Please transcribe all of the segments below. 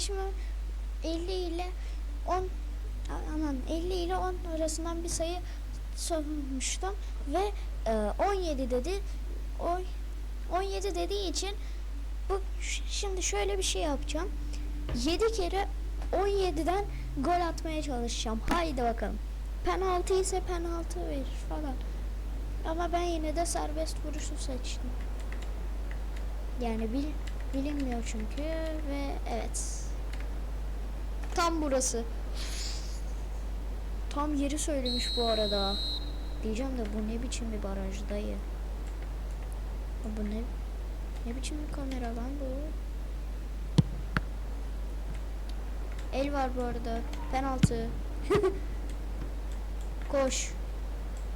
arkadaşıma 50 ile 10 aman 50 ile 10 arasından bir sayı sormuştum ve e, 17 dedi. O 17 dediği için bu şimdi şöyle bir şey yapacağım. 7 kere 17'den gol atmaya çalışacağım. Haydi bakalım. Penaltı ise penaltı verir falan. Ama ben yine de serbest vuruşu seçtim. Yani bil, bilinmiyor çünkü ve evet. Tam burası. Tam yeri söylemiş bu arada. Diyeceğim de bu ne biçim bir baraj dayı. Bu ne ne biçim bir kamera lan bu? El var bu arada. Penaltı. Koş.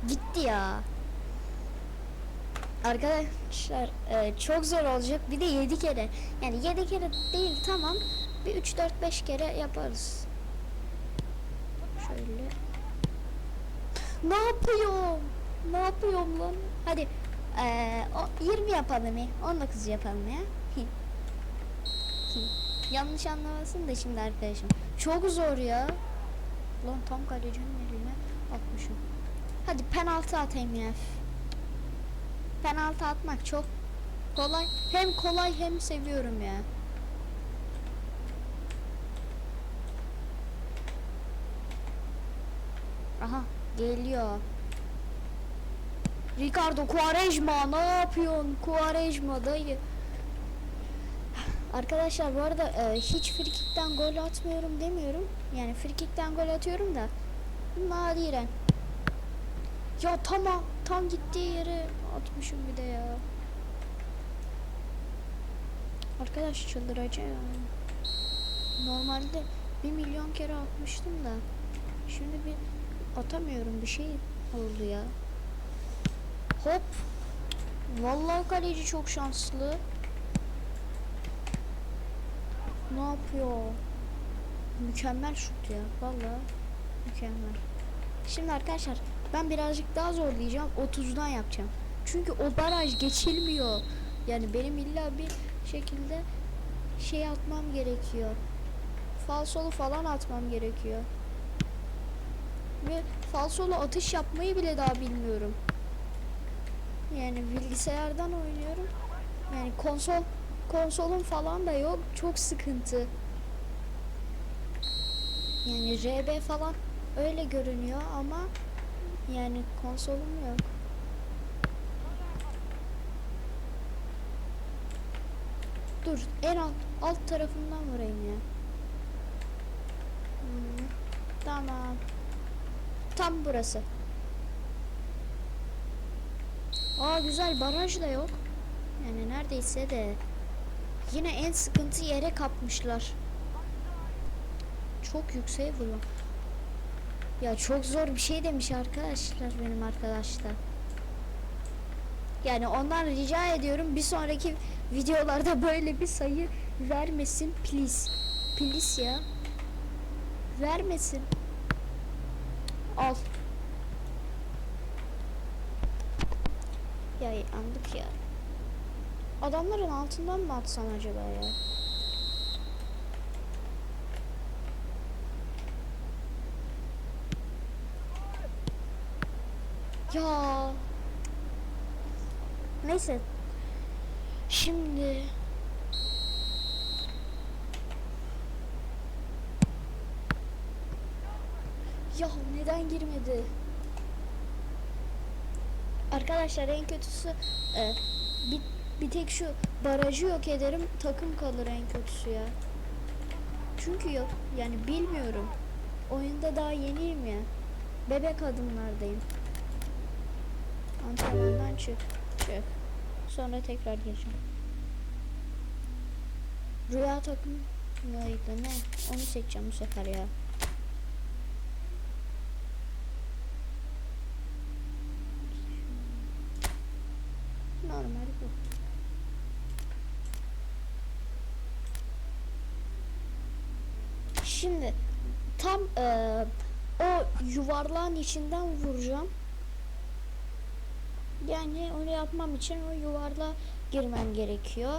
Gitti ya. Arkadaşlar e, çok zor olacak. Bir de 7 kere. Yani 7 kere değil tamam. Bir 3 4 5 kere yaparız. Şöyle. Ne yapıyorum? Ne yapıyorum lan? Hadi. E, o 20 yapalım ya. 19 yapalım ya. Yanlış anlamasın da şimdi arkadaşım. Çok zor ya. Lan tam kalecinin eline atmışım. Hadi penaltı atayım ya. Penaltı atmak çok kolay. Hem kolay hem seviyorum ya. Aha geliyor. Ricardo Quaresma ne yapıyorsun? Quaresma dayı. Arkadaşlar bu arada e, hiç frikikten gol atmıyorum demiyorum. Yani frikikten gol atıyorum da nadiren. Ya tamam tam gittiği yere atmışım bir de ya. Arkadaş çıldıracağım. Normalde bir milyon kere atmıştım da şimdi bir atamıyorum bir şey oldu ya. Hop. Vallahi kaleci çok şanslı. Ne yapıyor? Mükemmel şut ya. Vallahi mükemmel. Şimdi arkadaşlar ben birazcık daha zorlayacağım. 30'dan yapacağım. Çünkü o baraj geçilmiyor. Yani benim illa bir şekilde şey atmam gerekiyor. Falsolu falan atmam gerekiyor. Ve falsolu atış yapmayı bile daha bilmiyorum. Yani bilgisayardan oynuyorum. Yani konsol konsolum falan da yok. Çok sıkıntı. Yani RB falan öyle görünüyor ama yani konsolum yok. Dur en alt, alt tarafından vurayım ya. Hmm, tamam. Tam burası. Aa güzel baraj da yok. Yani neredeyse de yine en sıkıntı yere kapmışlar. Çok yükseğe vuruyor. Ya çok zor bir şey demiş arkadaşlar benim arkadaşlar. Yani ondan rica ediyorum bir sonraki videolarda böyle bir sayı vermesin please. Please ya. Vermesin. Al. Ya andık ya. Adamların altından mı atsan acaba ya? Ya. Neyse. Şimdi Ya neden girmedi? Arkadaşlar en kötüsü e, bir, bir tek şu barajı yok ederim takım kalır en kötüsü ya. Çünkü yok yani bilmiyorum. Oyunda daha yeniyim ya. Bebek adımlardayım. Antrenmandan çık. Çık. Sonra tekrar gireceğim. Rüya takım mıydı ne? Onu seçeceğim bu sefer ya. Normal bu. Şimdi tam eee, o yuvarlağın içinden vuracağım. Yani onu yapmam için o yuvarlığa girmem gerekiyor.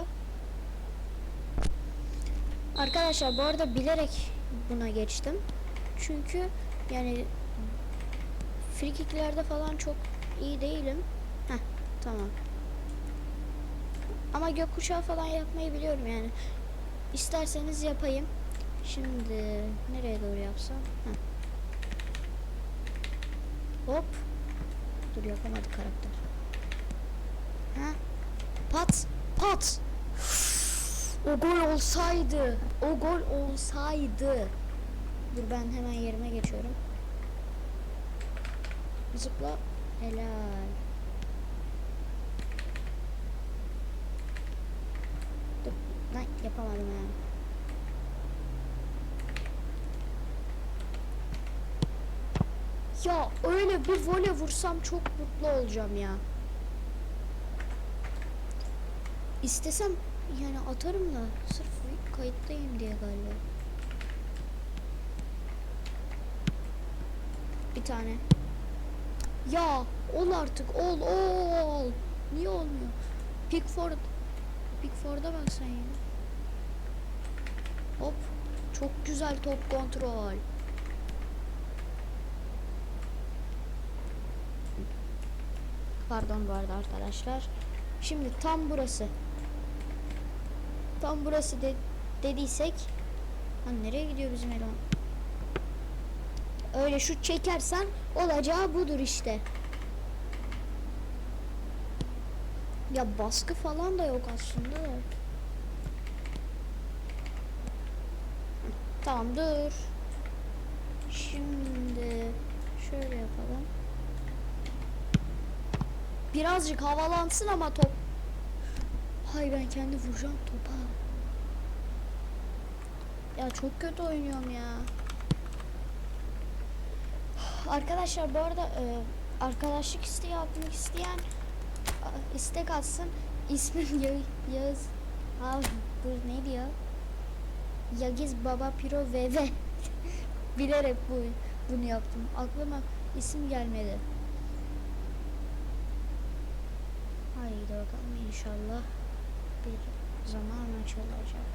Arkadaşlar bu arada bilerek buna geçtim. Çünkü yani frikiklerde falan çok iyi değilim. Heh tamam. Ama gökkuşağı falan yapmayı biliyorum yani. İsterseniz yapayım. Şimdi nereye doğru yapsam? Heh. Hop. Dur yapamadık karakter. Ha? Pat. Pat. O gol olsaydı. O gol olsaydı. Dur ben hemen yerime geçiyorum. Zıpla. Helal. Dur. Lan yapamadım ya. Ya öyle bir voley vursam çok mutlu olacağım ya. İstesem yani atarım da sırf kayıttayım diye galiba. Bir tane. Ya ol artık ol ol. Niye olmuyor? Pickford. Pickford'a bak sen ya. Hop. Çok güzel top kontrol. Pardon bu arada arkadaşlar. Şimdi tam burası. Tam burası de dediysek. Lan nereye gidiyor bizim eleman? Öyle şut çekersen olacağı budur işte. Ya baskı falan da yok aslında Tamam dur. Şimdi şöyle yapalım. Birazcık havalansın ama top. Hay ben kendi vuracağım topa. Ya çok kötü oynuyorum ya. Arkadaşlar bu arada e, arkadaşlık isteği atmak isteyen istek atsın. İsmim Ya- Yağız. Abi dur ne diyor? Yagiz Baba Piro VV. Bilerek bu bunu yaptım. Aklıma isim gelmedi. Haydi bakalım inşallah bir zaman açılacak.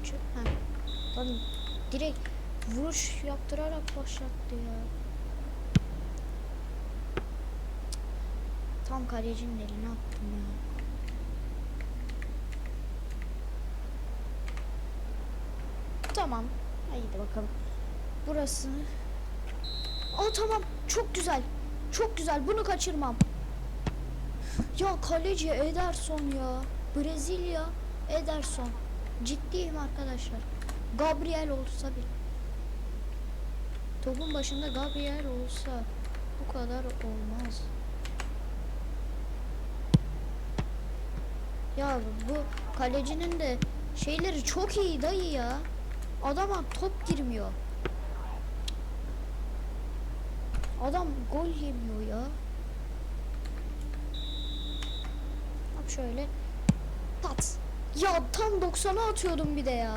Açıl. Ha. Lan direkt vuruş yaptırarak başlattı ya. Tam kalecinin eline attım ya. Tamam. Haydi bakalım. Burası. Aa tamam. Çok güzel. Çok güzel. Bunu kaçırmam. Ya kaleci Ederson ya. Brezilya Ederson. Ciddiyim arkadaşlar. Gabriel olsa bir. Topun başında Gabriel olsa bu kadar olmaz. Ya bu kalecinin de şeyleri çok iyi dayı ya. Adama top girmiyor. Adam gol yemiyor ya. Bak şöyle. Pat. Ya tam 90'a atıyordum bir de ya.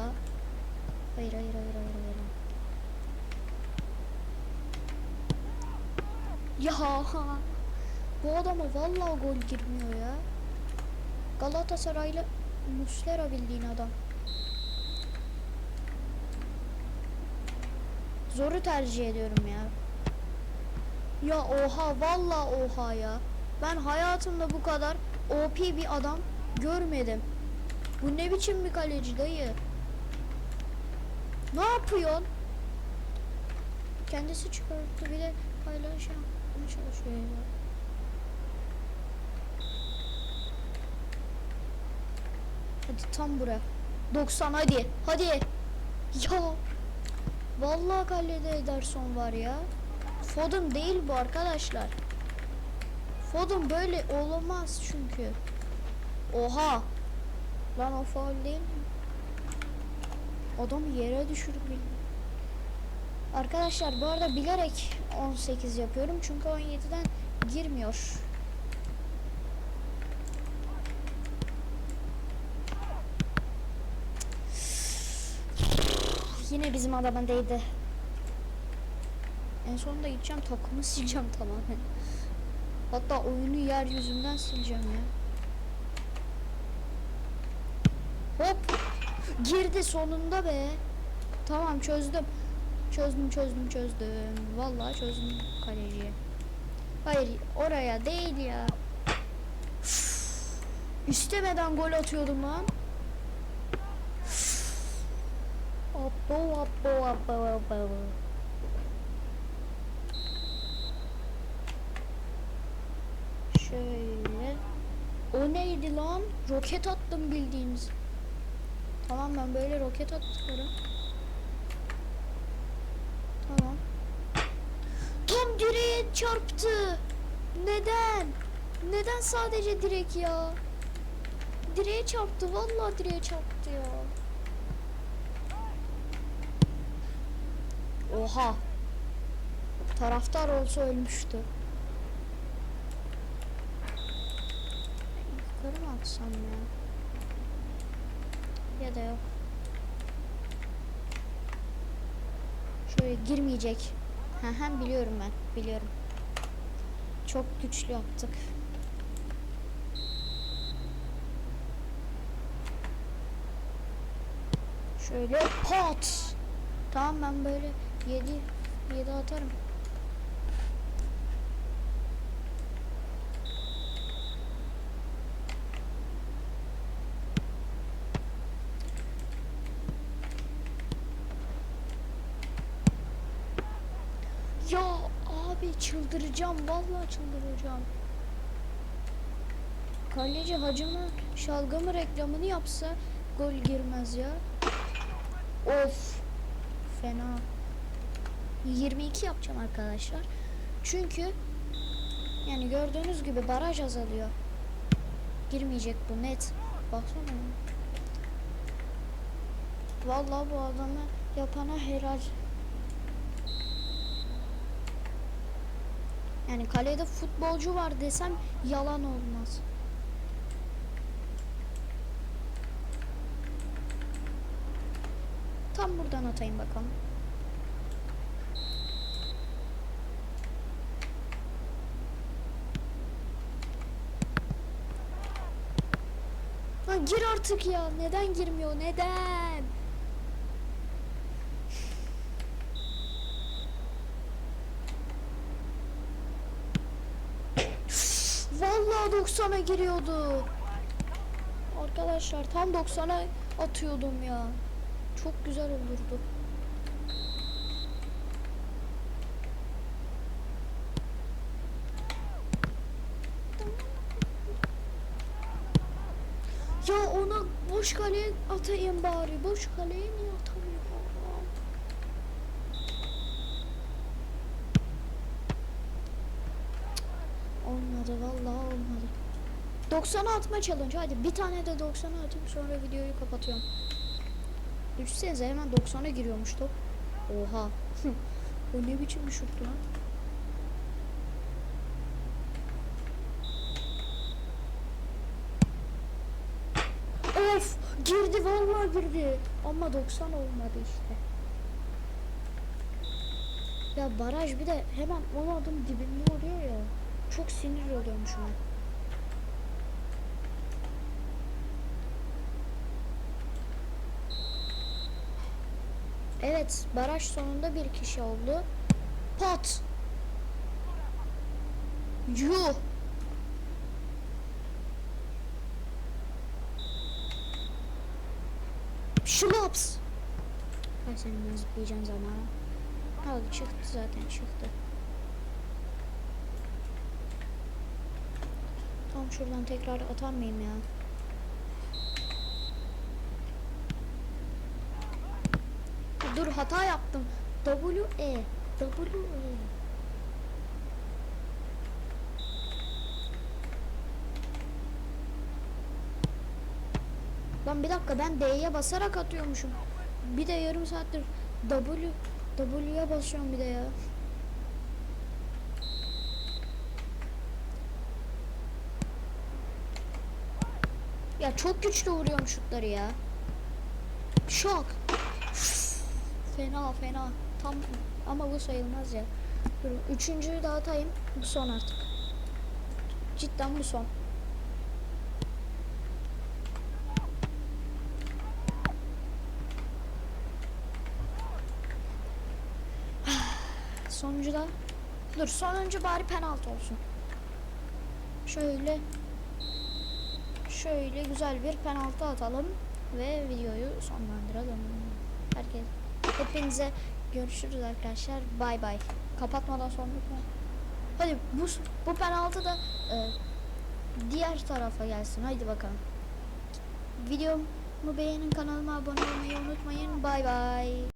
Hayır hayır hayır hayır hayır. Ya bu adama vallahi gol girmiyor ya. Galatasaraylı Muslera bildiğin adam. Zoru tercih ediyorum ya. Ya oha vallahi oha ya. Ben hayatımda bu kadar OP bir adam görmedim. Bu ne biçim bir kaleci dayı? Ne yapıyorsun? Kendisi çıkarttı bir de paylaş yapmaya çalışıyor ya. Hadi tam bura. 90 hadi. Hadi. Ya. Vallahi kalede Ederson var ya. Foden değil bu arkadaşlar. Foden böyle olamaz çünkü. Oha. Lan o faul değil mi? Adam yere düşürüp Arkadaşlar bu arada bilerek 18 yapıyorum çünkü 17'den girmiyor. Yine bizim adama değdi. En sonunda gideceğim takımı sileceğim tamamen. Hatta oyunu yeryüzünden sileceğim ya. Hop. Girdi sonunda be. Tamam çözdüm. Çözdüm çözdüm çözdüm. Vallahi çözdüm kaleciyi. Hayır oraya değil ya. Üf. İstemeden gol atıyordum lan. Üf. Abbo abbo abbo abbo. Şöyle. O neydi lan? Roket attım bildiğiniz. Tamam ben böyle roket atıyorum. Tamam. Tam direğe çarptı. Neden? Neden sadece direk ya? Direğe çarptı. Vallahi direğe çarptı ya. Oha. Taraftar olsa ölmüştü. Yukarı mı atsam ya? Ya da yok. Şöyle girmeyecek. Hem biliyorum ben. Biliyorum. Çok güçlü yaptık. Şöyle pat. Tamam ben böyle 7 7 atarım. Ya abi çıldıracağım vallahi çıldıracağım. Kaleci hacımı şalgamı reklamını yapsa gol girmez ya. Of. Fena. 22 yapacağım arkadaşlar. Çünkü yani gördüğünüz gibi baraj azalıyor. Girmeyecek bu net. Baksana. Vallahi bu adamı yapana helal. Yani kalede futbolcu var desem yalan olmaz. Tam buradan atayım bakalım. Lan gir artık ya. Neden girmiyor? Neden? Vallahi 90'a giriyordu. Arkadaşlar tam 90'a atıyordum ya. Çok güzel olurdu. Ya ona boş kaleye atayım bari. Boş kaleye niye atamıyorum? Olmadı vallahi olmadı. 90'a atma challenge hadi bir tane de 90'a atayım sonra videoyu kapatıyorum. Düşünsenize hemen 90'a giriyormuş top. Oha. o ne biçim bir şuttu lan? Of girdi vallahi girdi. Ama 90 olmadı işte. Ya baraj bir de hemen 10 adım dibinde oluyor ya. Çok sinir oluyorum şu an. Evet, baraj sonunda bir kişi oldu. Pat. Yuh. Şulaps. Ben seninle zıplayacağım zamanı. Hadi çıktı zaten çıktı. Şuradan tekrar atar mıyım ya? Dur hata yaptım. W E W E. Lan bir dakika ben D'ye basarak atıyormuşum. Bir de yarım saattir W W'ye basıyorum bir de ya. Ya çok güçlü vuruyorum şutları ya. Şok. Fena fena. Tam ama bu sayılmaz ya. Durun. Üçüncüyü dağıtayım. Bu son artık. Cidden bu son. Sonuncu da. Dur sonuncu bari penaltı olsun. Şöyle şöyle güzel bir penaltı atalım ve videoyu sonlandıralım. Herkes hepinize görüşürüz arkadaşlar. Bay bay. Kapatmadan sonra Hadi bu bu penaltı da e, diğer tarafa gelsin. Haydi bakalım. Videomu beğenin, kanalıma abone olmayı unutmayın. Bay bay.